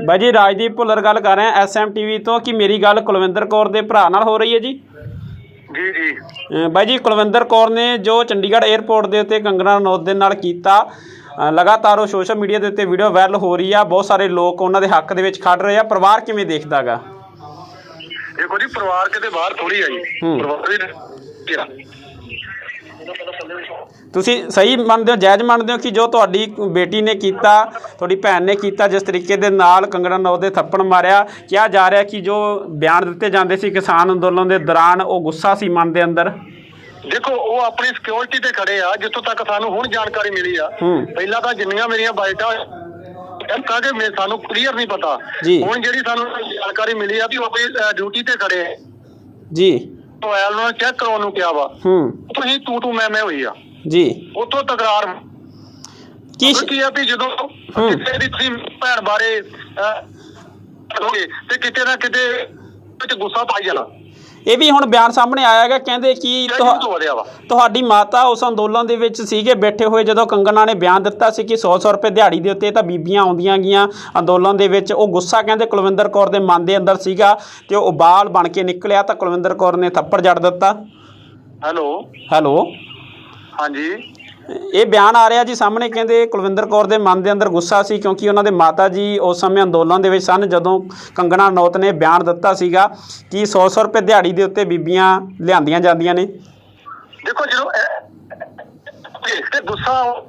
ਬਾਈ ਜੀ ਰਾਜਦੀਪ ਭੁੱਲਰ ਗੱਲ ਕਰ ਰਹੇ ਆ ਐਸਐਮ ਟੀਵੀ ਤੋਂ ਕਿ ਮੇਰੀ ਗੱਲ ਕੁਲਵਿੰਦਰ ਕੌਰ ਦੇ ਭਰਾ ਨਾਲ ਹੋ ਰਹੀ ਹੈ ਜੀ? ਜੀ ਜੀ। ਅ, ਬਾਈ ਜੀ ਕੁਲਵਿੰਦਰ ਕੌਰ ਨੇ ਜੋ ਚੰਡੀਗੜ੍ਹ 에ਅਰਪੋਰਟ ਦੇ ਉੱਤੇ ਕੰਗਨਾ ਰਣੌਤ ਦੇ ਨਾਲ ਕੀਤਾ ਅ, ਲਗਾਤਾਰ ਉਹ ਸੋਸ਼ਲ ਮੀਡੀਆ ਦੇ ਉੱਤੇ ਵੀਡੀਓ ਵਾਇਰਲ ਹੋ ਰਹੀ ਆ ਬਹੁਤ ਸਾਰੇ ਲੋਕ ਉਹਨਾਂ ਦੇ ਹੱਕ ਦੇ ਵਿੱਚ ਖੜ ਰਹੇ ਆ ਪਰਿਵਾਰ ਕਿਵੇਂ ਦੇਖਦਾਗਾ ਦੇਖੋ ਜੀ ਪਰਿਵਾਰ ਕਿਤੇ ਬਾਹਰ ਥੋੜੀ ਆਈ ਹੂੰ। ਪਰਿਵਾਰ ਵੀ ਤੁਸੀਂ ਸਹੀ ਮੰਨਦੇ ਹੋ ਜਾਇਜ਼ ਮੰਨਦੇ ਹੋ ਕਿ ਜੋ ਤੁਹਾਡੀ ਬੇਟੀ ਨੇ ਕੀਤਾ ਤੁਹਾਡੀ ਭੈਣ ਨੇ ਕੀਤਾ ਜਿਸ ਤਰੀਕੇ ਦੇ ਨਾਲ ਕੰਗਣਾ ਰਣੌਤ ਦੇ ਥੱਪੜ ਮਾਰਿਆ ਕਿਹਾ ਜਾ ਰਿਹਾ ਕਿ ਜੋ ਬਿਆਨ ਦਿੱਤੇ ਜਾਂਦੇ ਸੀ ਕਿਸਾਨ ਅੰਦੋਲਨ ਦੇ ਦੌਰਾਨ ਉਹ ਗੁੱਸਾ ਸੀ ਮਨ ਦੇ ਅੰਦਰ ਦੇਖੋ ਉਹ ਆਪਣੀ ਸਿਕਿਉਰਿਟੀ ਤੇ ਖੜੇ ਆ ਜਿੱਥੋਂ ਤੱਕ ਸਾਨੂੰ ਹੁਣ ਜਾਣਕਾਰੀ ਮਿਲੀ ਆ। ਪਹਿਲਾਂ ਤਾਂ ਜਿੰਨੀਆਂ ਮੇਰੀਆਂ ਬਾਈਟਾਂ ਕਾਗੇ ਮੈਂ ਸਾਨੂੰ ਕਲੀਅਰ ਨਹੀਂ ਪਤਾ। ਹੁਣ ਜਿਹੜੀ ਸਾਨੂੰ ਜਾਣਕਾਰੀ ਮਿਲੀ ਆ ਵੀ ਉਹ ਆਪਣੀ ਡਿਊਟੀ ਤੇ ਖੜੇ ਆ ਜੀ ਮੋਬਾਈਲ ਨੂੰ ਚੈੱਕ ਕਰਾਉਣ ਨੂੰ ਕਿਹਾ ਵਾ। ਹੂੰ। ਤੁਸੀਂ ਤੂੰ ਤੂੰ ਮੈਂ ਮੈਂ ਹੋਈ ਆ। ਜੀ। ਉੱਥੋਂ ਤਕਰਾਰ। ਕੀ ਕੀ ਆ ਵੀ ਜਦੋਂ ਕਿਸੇ ਦੀ ਤੁਸੀਂ ਭੈਣ ਬਾਰੇ ਕਰੋਗੇ ਤੇ ਕਿਤੇ ਨਾ ਕਿਤੇ ਵਿੱਚ ਗੁੱਸਾ ਪਾਈ ਜਾਣਾ। ਇਹ ਵੀ ਹੁਣ ਬਿਆਨ ਸਾਹਮਣੇ ਆਇਆ ਹੈਗਾ ਕਹਿੰਦੇ ਕਿ ਤੁਹਾਡੀ ਮਾਤਾ ਉਸ ਅੰਦੋਲਨ ਦੇ ਵਿੱਚ ਸੀਗੇ ਬੈਠੇ ਹੋਏ ਜਦੋਂ ਕੰਗਨਾ ਨੇ ਬਿਆਨ ਦਿੱਤਾ ਸੀ ਕਿ 100-100 ਰੁਪਏ ਦਿਹਾੜੀ ਦੇ ਉੱਤੇ ਤਾਂ ਬੀਬੀਆਂ ਆਉਂਦੀਆਂ ਗੀਆਂ ਅੰਦੋਲਨ ਦੇ ਵਿੱਚ। ਉਹ ਗੁੱਸਾ ਕਹਿੰਦੇ ਕੁਲਵਿੰਦਰ ਕੌਰ ਦੇ ਮਨ ਦੇ ਅੰਦਰ ਸੀਗਾ ਤੇ ਉਹ ਉਬਾਲ ਬਣ ਕੇ ਨਿਕਲਿਆ ਤਾਂ ਕੁਲਵਿੰਦਰ ਕੌਰ ਨੇ ਥੱਪੜ ਜੜ ਦਿੱਤਾ। ਹੈਲੋ। ਹੈਲੋ। ਹਾਂਜੀ। ਇਹ ਬਿਆਨ ਆ ਰਿਹਾ ਜੀ ਸਾਹਮਣੇ ਕਹਿੰਦੇ ਕੁਲਵਿੰਦਰ ਕੌਰ ਦੇ ਮਨ ਦੇ ਅੰਦਰ ਗੁੱਸਾ ਸੀ ਕਿਉਂਕਿ ਉਹਨਾਂ ਦੇ ਮਾਤਾ ਜੀ ਉਸ ਸਮੇਂ ਅੰਦੋਲਨ ਦੇ ਵਿੱਚ ਸਨ, ਜਦੋਂ ਕੰਗਣਾ ਨੌਤ ਨੇ ਬਿਆਨ ਦਿੱਤਾ ਸੀਗਾ ਕਿ 100-100 ਰੁਪਏ ਦਿਹਾੜੀ ਦੇ ਉੱਤੇ ਬੀਬੀਆਂ ਲਿਆਂਦੀਆਂ ਜਾਂਦੀਆਂ ਨੇ। ਦੇਖੋ ਜਦੋਂ ਇਹ- ਤੇ ਗੁੱਸਾ